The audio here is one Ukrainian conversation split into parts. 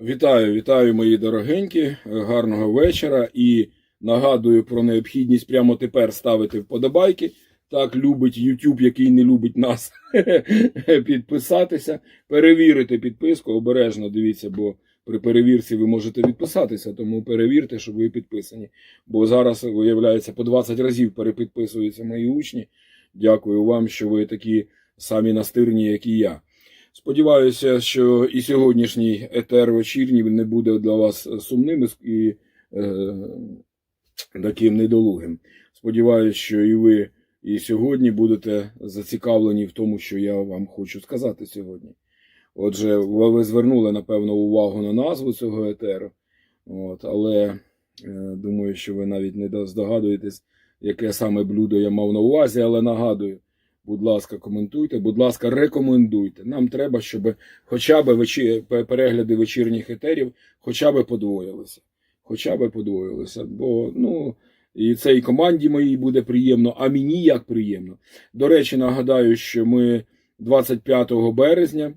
Вітаю, вітаю, мої дорогенькі, гарного вечора і нагадую про необхідність прямо тепер ставити вподобайки. Так любить YouTube, який не любить нас, підписатися, перевірити підписку, обережно дивіться, бо при перевірці ви можете відписатися, тому перевірте, щоб ви підписані. Бо зараз, виявляється, по 20 разів перепідписуються мої учні. Дякую вам, що ви такі самі настирні, як і я. Сподіваюся, що і сьогоднішній етер вечірній не буде для вас сумним і е, таким недолугим. Сподіваюся, що і ви і сьогодні будете зацікавлені в тому, що я вам хочу сказати сьогодні. Отже, ви звернули, напевно, увагу на назву цього етеру, от, але е, думаю, що ви навіть не здогадуєтесь, яке саме блюдо я мав на увазі, але нагадую. Будь ласка, коментуйте, будь ласка, рекомендуйте. Нам треба, щоб хоча б вечі... перегляди вечірніх етерів хоча б подвоїлися. Хоча б подвоїлися. Бо, ну, і це і команді моїй буде приємно, а мені як приємно. До речі, нагадаю, що ми 25 березня,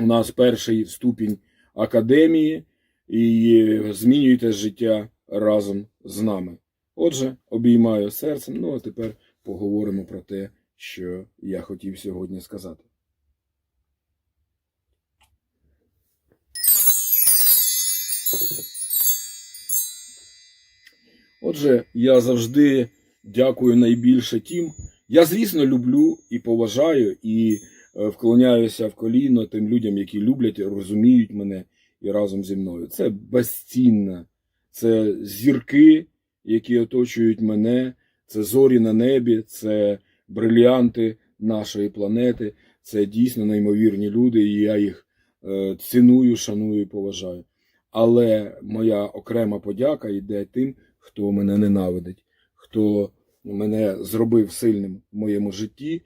у нас перший ступінь академії, і змінюйте життя разом з нами. Отже, обіймаю серцем. Ну, а тепер поговоримо про те що я хотів сьогодні сказати. Отже, я завжди дякую найбільше тим. Я, звісно, люблю і поважаю, і е, вклоняюся в коліно тим людям, які люблять, розуміють мене і разом зі мною. Це безцінне, це зірки, які оточують мене, це зорі на небі, це бриліанти нашої планети. Це дійсно неймовірні люди, і я їх е, ціную, шаную і поважаю. Але моя окрема подяка йде тим, хто мене ненавидить, хто мене зробив сильним в моєму житті.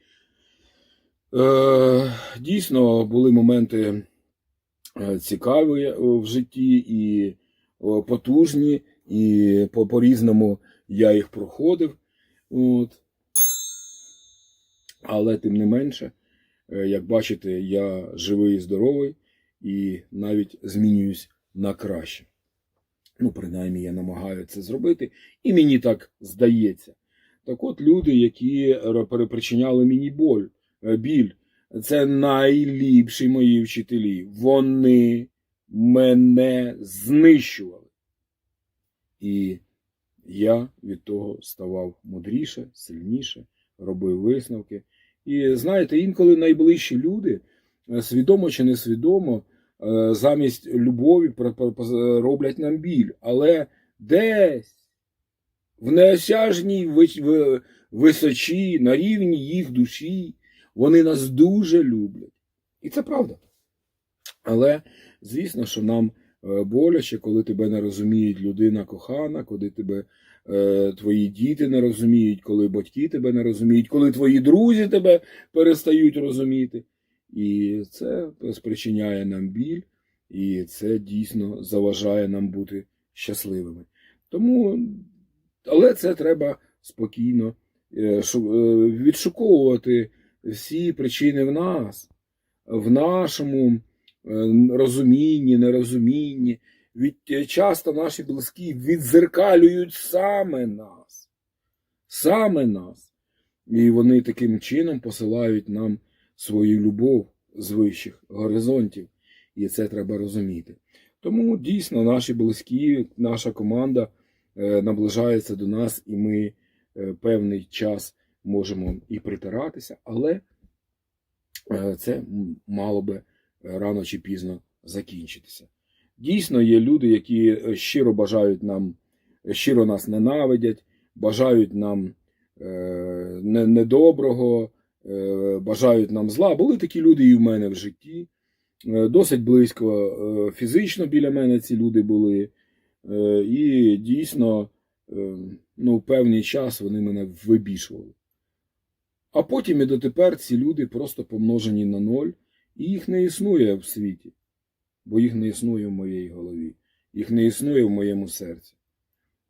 Е, Дійсно, були моменти е, цікаві в житті і потужні, і по-різному я їх проходив. От. Але тим не менше, е, як бачите, я живий і здоровий і навіть змінююсь на краще. Ну, принаймні, я намагаюся це зробити, і мені так здається. Так от люди, які перепричиняли мені боль, е, біль, це найліпші мої вчителі. Вони мене знищували. І я від того ставав мудріше, сильніше, робив висновки. І знаєте, інколи найближчі люди, е, свідомо чи несвідомо, е, замість любові роблять нам біль. Але десь в неосяжній височі, на рівні їх душі, вони нас дуже люблять. І це правда. Але, звісно, що нам е, боляче, коли тебе не розуміють людина кохана, коли тебе твої діти не розуміють, коли батьки тебе не розуміють, коли твої друзі тебе перестають розуміти. І це спричиняє нам біль, і це дійсно заважає нам бути щасливими. Тому, але це треба спокійно е, е, відшуковувати всі причини в нас, в нашому розумінні, нерозумінні від е, часто наші близькі відзеркалюють саме нас, саме нас. І вони таким чином посилають нам свою любов з вищих горизонтів. І це треба розуміти. Тому дійсно наші близькі, наша команда е, наближається до нас, і ми е, певний час можемо і притиратися, але це мало би рано чи пізно закінчитися. Дійсно, є люди, які е, щиро бажають нам, е, щиро нас ненавидять, бажають нам е, недоброго, бажають нам зла. Були такі люди і в мене в житті. Досить близько фізично біля мене ці люди були. І дійсно, ну, певний час вони мене вибішували. А потім і дотепер ці люди просто помножені на ноль, і їх не існує в світі бо їх не існує в моїй голові, їх не існує в моєму серці.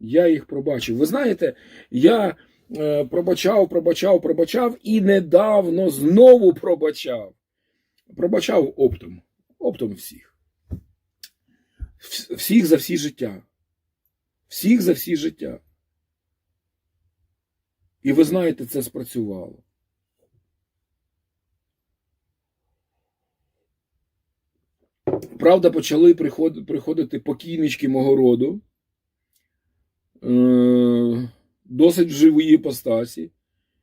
Я їх пробачив. Ви знаєте, я е, пробачав, пробачав, пробачав і недавно знову пробачав. Пробачав оптом, оптом всіх. Всіх за всі життя. Всіх за всі життя. І ви знаєте, це спрацювало. Правда, почали приходити, покійнички мого роду. Е, досить в живій іпостасі.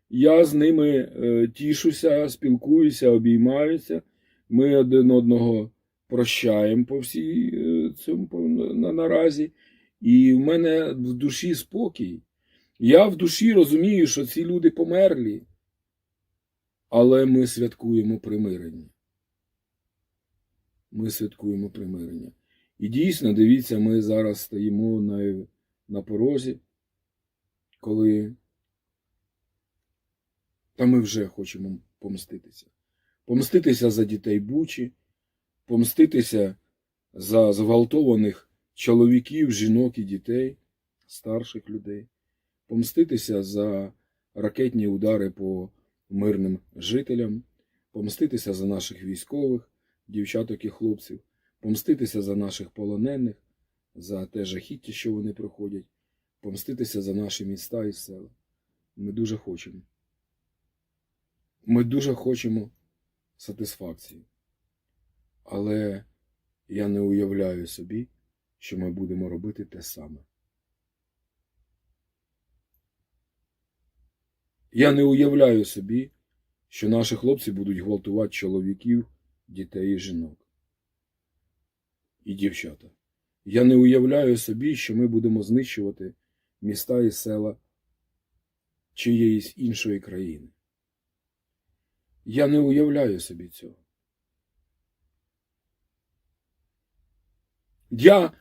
Я з ними е, тішуся, спілкуюся, обіймаюся. Ми один одного прощаємо по всій е, цьому на, наразі. І в мене в душі спокій. Я в душі розумію, що ці люди померлі, але ми святкуємо примирення. Ми святкуємо примирення. І дійсно, дивіться, ми зараз стоїмо на, на порозі, коли та ми вже хочемо помститися. Помститися за дітей Бучі, помститися за зґвалтованих чоловіків, жінок і дітей, старших людей, помститися за ракетні удари по мирним жителям, помститися за наших військових, дівчаток і хлопців, помститися за наших полонених, за те жахіття, що вони проходять, помститися за наші міста і села. Ми дуже хочемо. Ми дуже хочемо сатисфакції. Але я не уявляю собі, що ми будемо робити те саме. Я не уявляю собі, що наші хлопці будуть гвалтувати чоловіків, дітей і жінок. І дівчата. Я не уявляю собі, що ми будемо знищувати міста і села чиєїсь іншої країни. Я не уявляю собі цього. Я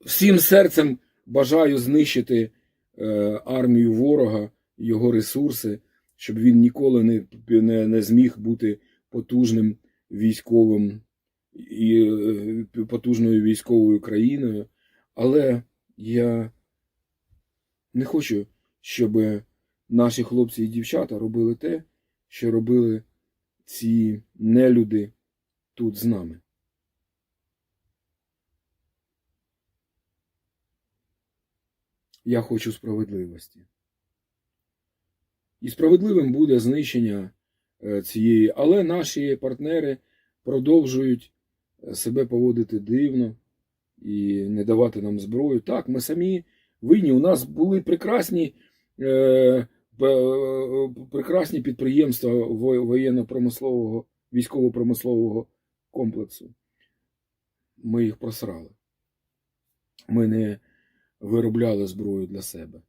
всім серцем бажаю знищити е, армію ворога, його ресурси, щоб він ніколи не, не, не зміг бути потужним військовим і е, потужною військовою країною. Але я не хочу, щоб наші хлопці і дівчата робили те, що робили ці нелюди тут з нами. Я хочу справедливості. І справедливим буде знищення цієї, але наші партнери продовжують е, себе поводити дивно і не давати нам зброю. Так, ми самі винні. У нас були прекрасні, е, прекрасні підприємства воєнно-промислового, військово-промислового комплексу. Ми їх просрали. Ми не виробляли зброю для себе.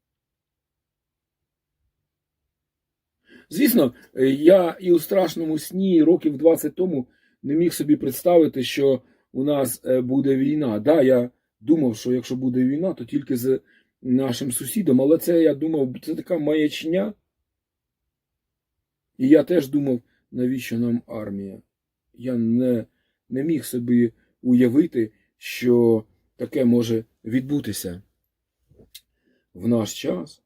Звісно, е, я і у страшному сні років 20 тому не міг собі представити, що у нас е, буде війна. Да, я думав, що якщо буде війна, то тільки з нашим сусідом, але це я думав, це така маячня. І я теж думав, навіщо нам армія? Я не, не міг собі уявити, що таке може відбутися в наш час.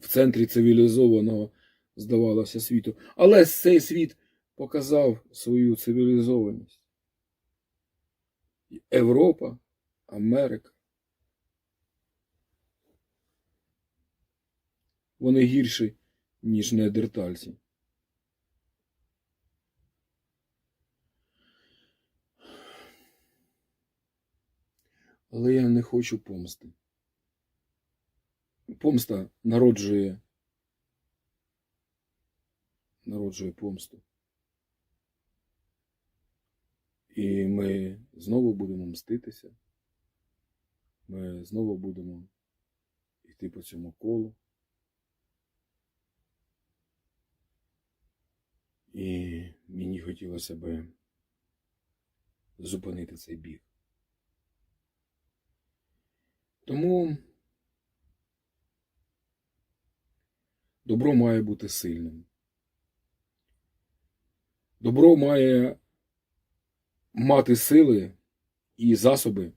В центрі цивілізованого, здавалося, світу. Але цей світ показав свою цивілізованість. Європа, Америка. Вони гірші, ніж неандертальці. Але я не хочу помсти. Помста народжує, народжує помсту. І ми знову будемо мститися. Ми знову будемо йти по цьому колу. І мені хотілося би зупинити цей біг. Тому добро має бути сильним. Добро має мати сили і засоби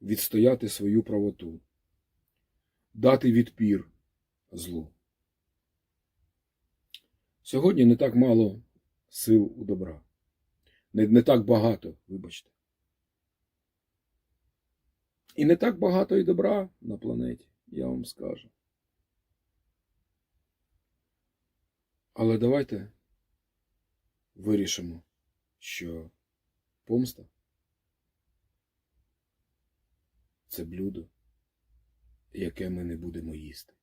відстояти свою правоту, дати відпір злу. Сьогодні не так мало сил у добра. Не, не так багато, вибачте. І не так багато і добра на планеті, я вам скажу. Але давайте вирішимо, що помста це блюдо, яке ми не будемо їсти.